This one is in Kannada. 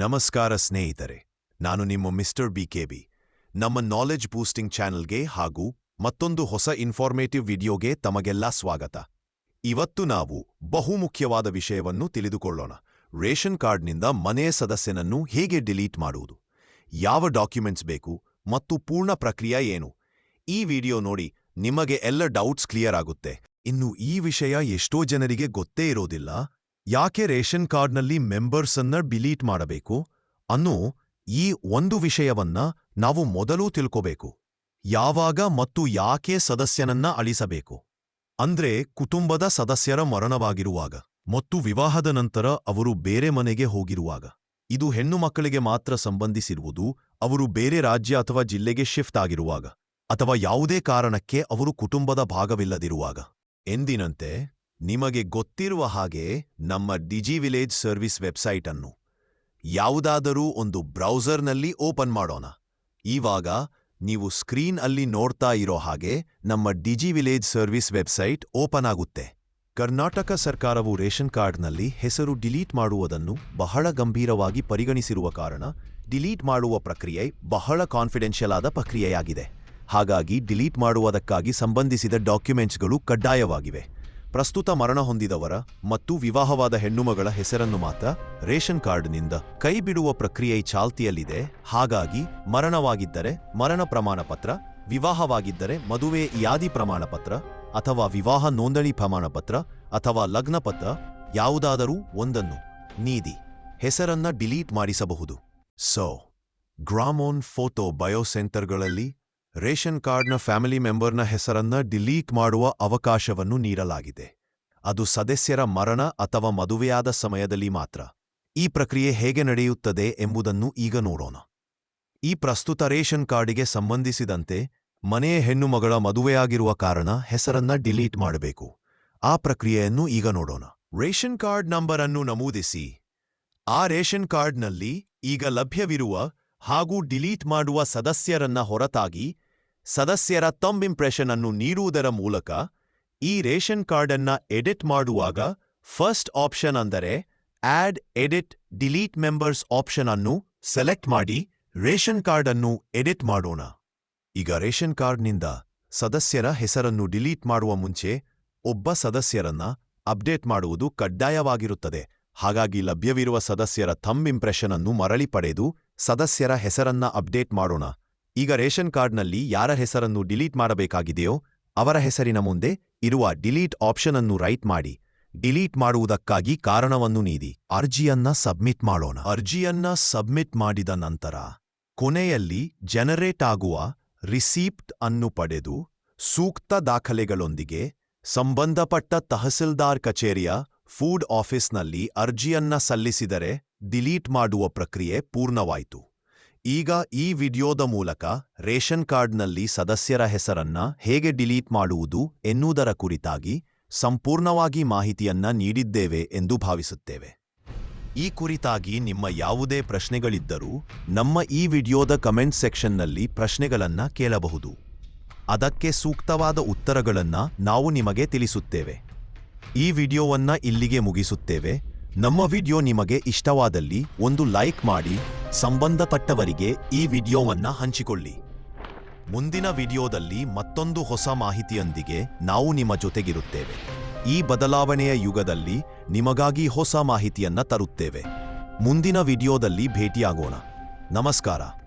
ನಮಸ್ಕಾರ ಸ್ನೇಹಿತರೆ, ನಾನು ನಿಮ್ಮ ಮಿಸ್ಟರ್ ಬಿಕೆಬಿ. ನಮ್ಮ ನಾಲೆಜ್ ಬೂಸ್ಟಿಂಗ್ ಚಾನೆಲ್ಗೆ ಹಾಗೂ ಮತ್ತೊಂದು ಹೊಸ ಇನ್ಫಾರ್ಮೇಟಿವ್ ವಿಡಿಯೋಗೆ ತಮಗೆಲ್ಲ ಸ್ವಾಗತ. ಇವತ್ತು ನಾವು ಬಹುಮುಖ್ಯವಾದ ವಿಷಯವನ್ನು ತಿಳಿದುಕೊಳ್ಳೋಣ. ರೇಷನ್ ಕಾರ್ಡ್ನಿಂದ ಮನೆಯ ಸದಸ್ಯನನ್ನು ಹೇಗೆ ಡಿಲೀಟ್ ಮಾಡುವುದು? ಯಾವ ಡಾಕ್ಯುಮೆಂಟ್ಸ್ ಬೇಕು? ಮತ್ತು ಪೂರ್ಣ ಪ್ರಕ್ರಿಯೆ ಏನು? ಈ ವಿಡಿಯೋ ನೋಡಿ ನಿಮಗೆ ಎಲ್ಲ ಡೌಟ್ಸ್ ಕ್ಲಿಯರ್ ಆಗುತ್ತೆ. ಇನ್ನು ಈ ವಿಷಯ ಎಷ್ಟೋ ಜನರಿಗೆ ಗೊತ್ತೇ ಇರೋದಿಲ್ಲ. ಯಾಕೆ ರೇಷನ್ ಕಾರ್ಡ್ನಲ್ಲಿ ಮೆಂಬರ್ಸನ್ನ ಡಿಲೀಟ್ ಮಾಡಬೇಕು ಅನ್ನೋ ಈ ಒಂದು ವಿಷಯವನ್ನ ನಾವು ಮೊದಲು ತಿಳ್ಕೋಬೇಕು. ಯಾವಾಗ ಮತ್ತು ಯಾಕೆ ಸದಸ್ಯನನ್ನ ಅಳಿಸಬೇಕು? ಅಂದ್ರೆ ಕುಟುಂಬದ ಸದಸ್ಯರ ಮರಣವಾಗಿರುವಾಗ ಮತ್ತು ವಿವಾಹದ ನಂತರ ಅವರು ಬೇರೆ ಮನೆಗೆ ಹೋಗಿರುವಾಗ. ಇದು ಹೆಣ್ಣು ಮಕ್ಕಳಿಗೆ ಮಾತ್ರ ಸಂಬಂಧಿಸಿರುವುದು, ಅವರು ಬೇರೆ ರಾಜ್ಯ ಅಥವಾ ಜಿಲ್ಲೆಗೆ ಶಿಫ್ಟ್ ಆಗಿರುವಾಗ ಅಥವಾ ಯಾವುದೇ ಕಾರಣಕ್ಕೆ ಅವರು ಕುಟುಂಬದ ಭಾಗವಿಲ್ಲದಿರುವಾಗ. ಎಂದಿನಂತೆ ನಿಮಗೆ ಗೊತ್ತಿರುವ ಹಾಗೆ ನಮ್ಮ ಡಿಜಿ ವಿಲೇಜ್ ಸರ್ವಿಸ್ ವೆಬ್ಸೈಟ್ ಅನ್ನು ಯಾವುದಾದರೂ ಒಂದು ಬ್ರೌಸರ್ನಲ್ಲಿ ಓಪನ್ ಮಾಡೋಣ. ಈವಾಗ ನೀವು ಸ್ಕ್ರೀನ್ ಅಲ್ಲಿ ನೋಡ್ತಾ ಇರೋ ಹಾಗೆ ನಮ್ಮ Digi village service website open ಆಗುತ್ತೆ. ಕರ್ನಾಟಕ ಸರ್ಕಾರವು ರೇಷನ್ ಕಾರ್ಡ್ನಲ್ಲಿ ಹೆಸರು ಡಿಲೀಟ್ ಮಾಡುವುದನ್ನು ಬಹಳ ಗಂಭೀರವಾಗಿ ಪರಿಗಣಿಸಿರುವ ಕಾರಣ ಡಿಲೀಟ್ ಮಾಡುವ ಪ್ರಕ್ರಿಯೆ ಬಹಳ ಕಾನ್ಫಿಡೆನ್ಷಿಯಲ್ ಆದ ಪ್ರಕ್ರಿಯೆಯಾಗಿದೆ. ಹಾಗಾಗಿ ಡಿಲೀಟ್ ಮಾಡುವುದಕ್ಕಾಗಿ ಸಂಬಂಧಿಸಿದ ಡಾಕ್ಯುಮೆಂಟ್ಸ್ಗಳು ಕಡ್ಡಾಯವಾಗಿವೆ. ಪ್ರಸ್ತುತ ಮರಣ ಹೊಂದಿದವರ ಮತ್ತು ವಿವಾಹವಾದ ಹೆಣ್ಣುಮಗಳ ಹೆಸರನ್ನು ಮಾತ್ರ ರೇಷನ್ ಕಾರ್ಡ್ನಿಂದ ಕೈಬಿಡುವ ಪ್ರಕ್ರಿಯೆ ಚಾಲ್ತಿಯಲ್ಲಿದೆ. ಹಾಗಾಗಿ ಮರಣವಾಗಿದ್ದರೆ ಮರಣ ಪ್ರಮಾಣಪತ್ರ ವಿವಾಹವಾಗಿದ್ದರೆ ಮದುವೆ ಯಾದಿ ಪ್ರಮಾಣಪತ್ರ ಅಥವಾ ವಿವಾಹ ನೋಂದಣಿ ಪ್ರಮಾಣಪತ್ರ ಅಥವಾ ಲಗ್ನಪತ್ರ ಯಾವುದಾದರೂ ಒಂದನ್ನು ನೀಡಿ. ಹೆಸರನ್ನ ಡಿಲೀಟ್ ಮಾಡಿಸಬಹುದು. ಸೊ ಗ್ರಾಮೋನ್ ಫೋಟೋ ಬಯೋಸೆಂಟರ್ಗಳಲ್ಲಿ ರೇಷನ್ ಕಾರ್ಡ್ನ ಫ್ಯಾಮಿಲಿ ಮೆಂಬರ್ನ ಹೆಸರನ್ನ ಡಿಲೀಟ್ ಮಾಡುವ ಅವಕಾಶವನ್ನು ನೀಡಲಾಗಿದೆ. ಅದು ಸದಸ್ಯರ ಮರಣ ಅಥವಾ ಮದುವೆಯಾದ ಸಮಯದಲ್ಲಿ ಮಾತ್ರ. ಈ ಪ್ರಕ್ರಿಯೆ ಹೇಗೆ ನಡೆಯುತ್ತದೆ ಎಂಬುದನ್ನು ಈಗ ನೋಡೋಣ. ಈ ಪ್ರಸ್ತುತ ರೇಷನ್ ಕಾರ್ಡಿಗೆ ಸಂಬಂಧಿಸಿದಂತೆ ಮನೆಯ ಹೆಣ್ಣುಮಗಳ ಮದುವೆಯಾಗಿರುವ ಕಾರಣ ಹೆಸರನ್ನ ಡಿಲೀಟ್ ಮಾಡಬೇಕು. ಆ ಪ್ರಕ್ರಿಯೆಯನ್ನು ಈಗ ನೋಡೋಣ. ರೇಷನ್ ಕಾರ್ಡ್ ನಂಬರ್ ಅನ್ನು ನಮೂದಿಸಿ. ಆ ರೇಷನ್ ಕಾರ್ಡ್ನಲ್ಲಿ ಈಗ ಲಭ್ಯವಿರುವ ಹಾಗೂ ಡಿಲೀಟ್ ಮಾಡುವ ಸದಸ್ಯರನ್ನ ಹೊರತಾಗಿ ಸದಸ್ಯರ ತಮ್ ಇಂಪ್ರೆಷನ್ ಅನ್ನು ನೀಡುವುದರ ಮೂಲಕ ಈ ರೇಷನ್ ಕಾರ್ಡನ್ನ ಎಡಿಟ್ ಮಾಡುವಾಗ ಫಸ್ಟ್ ಆಪ್ಷನ್ ಅಂದರೆ add, edit, delete members option ಅನ್ನು ಸೆಲೆಕ್ಟ್ ಮಾಡಿ ರೇಷನ್ ಕಾರ್ಡ್ ಅನ್ನು ಎಡಿಟ್ ಮಾಡೋಣ. ಈಗ ರೇಷನ್ ಕಾರ್ಡ್ನಿಂದ ಸದಸ್ಯರ ಹೆಸರನ್ನು ಡಿಲೀಟ್ ಮಾಡುವ ಮುಂಚೆ ಒಬ್ಬ ಸದಸ್ಯರನ್ನ ಅಪ್ಡೇಟ್ ಮಾಡುವುದು ಕಡ್ಡಾಯವಾಗಿರುತ್ತದೆ. ಹಾಗಾಗಿ ಲಭ್ಯವಿರುವ ಸದಸ್ಯರ ಥಂಬ್ ಇಂಪ್ರೆಷನ್ ಅನ್ನು ಮರಳಿ ಪಡೆದು ಸದಸ್ಯರ ಹೆಸರನ್ನ ಅಪ್ಡೇಟ್ ಮಾಡೋಣ. ಈಗ ರೇಷನ್ ಕಾರ್ಡ್ನಲ್ಲಿ ಯಾರ ಹೆಸರನ್ನು ಡಿಲೀಟ್ ಮಾಡಬೇಕಾಗಿದೆಯೋ ಅವರ ಹೆಸರಿನ ಮುಂದೆ ಇರುವ ಡಿಲೀಟ್ ಆಪ್ಷನ್ ಅನ್ನು ರೈಟ್ ಮಾಡಿ. ಡಿಲೀಟ್ ಮಾಡುವುದಕ್ಕಾಗಿ ಕಾರಣವನ್ನು ನೀಡಿ. ಅರ್ಜಿಯನ್ನ ಸಬ್ಮಿಟ್ ಮಾಡೋಣ. ಅರ್ಜಿಯನ್ನ ಸಬ್ಮಿಟ್ ಮಾಡಿದ ನಂತರ ಕೊನೆಯಲ್ಲಿ ಜನರೇಟ್ ಆಗುವ ರಿಸೀಪ್ಟ್ ಅನ್ನು ಪಡೆದು ಸೂಕ್ತ ದಾಖಲೆಗಳೊಂದಿಗೆ ಸಂಬಂಧಪಟ್ಟ ತಹಸೀಲ್ದಾರ್ ಕಚೇರಿಯ ಫೂಡ್ ಆಫೀಸ್ನಲ್ಲಿ ಅರ್ಜಿಯನ್ನ ಸಲ್ಲಿಸಿದರೆ ಡಿಲೀಟ್ ಮಾಡುವ ಪ್ರಕ್ರಿಯೆ ಪೂರ್ಣವಾಯಿತು. ಈಗ ಈ ವಿಡಿಯೋದ ಮೂಲಕ ರೇಷನ್ ಕಾರ್ಡ್ನಲ್ಲಿ ಸದಸ್ಯರ ಹೆಸರನ್ನ ಹೇಗೆ ಡಿಲೀಟ್ ಮಾಡುವುದು ಎನ್ನುವುದರ ಕುರಿತಾಗಿ ಸಂಪೂರ್ಣವಾಗಿ ಮಾಹಿತಿಯನ್ನ ನೀಡಿದ್ದೇವೆ ಎಂದು ಭಾವಿಸುತ್ತೇವೆ. ಈ ಕುರಿತಾಗಿ ನಿಮ್ಮ ಯಾವುದೇ ಪ್ರಶ್ನೆಗಳಿದ್ದರೂ ನಮ್ಮ ಈ ವಿಡಿಯೋದ ಕಮೆಂಟ್ ಸೆಕ್ಷನ್ನಲ್ಲಿ ಪ್ರಶ್ನೆಗಳನ್ನ ಕೇಳಬಹುದು. ಅದಕ್ಕೆ ಸೂಕ್ತವಾದ ಉತ್ತರಗಳನ್ನು ನಾವು ನಿಮಗೆ ತಿಳಿಸುತ್ತೇವೆ. ಈ ವಿಡಿಯೋವನ್ನ ಇಲ್ಲಿಗೆ ಮುಗಿಸುತ್ತೇವೆ. ನಮ್ಮ ವಿಡಿಯೋ ನಿಮಗೆ ಇಷ್ಟವಾದಲ್ಲಿ ಒಂದು ಲೈಕ್ ಮಾಡಿ ಸಂಬಂಧಪಟ್ಟವರಿಗೆ ಈ ವಿಡಿಯೋವನ್ನ ಹಂಚಿಕೊಳ್ಳಿ. ಮುಂದಿನ ವಿಡಿಯೋದಲ್ಲಿ ಮತ್ತೊಂದು ಹೊಸ ಮಾಹಿತಿಯೊಂದಿಗೆ ನಾವು ನಿಮ್ಮ ಜೊತೆಗಿರುತ್ತೇವೆ. ಈ ಬದಲಾವಣೆಯ ಯುಗದಲ್ಲಿ ನಿಮಗಾಗಿ ಹೊಸ ಮಾಹಿತಿಯನ್ನ ತರುತ್ತೇವೆ. ಮುಂದಿನ ವಿಡಿಯೋದಲ್ಲಿ ಭೇಟಿಯಾಗೋಣ. ನಮಸ್ಕಾರ.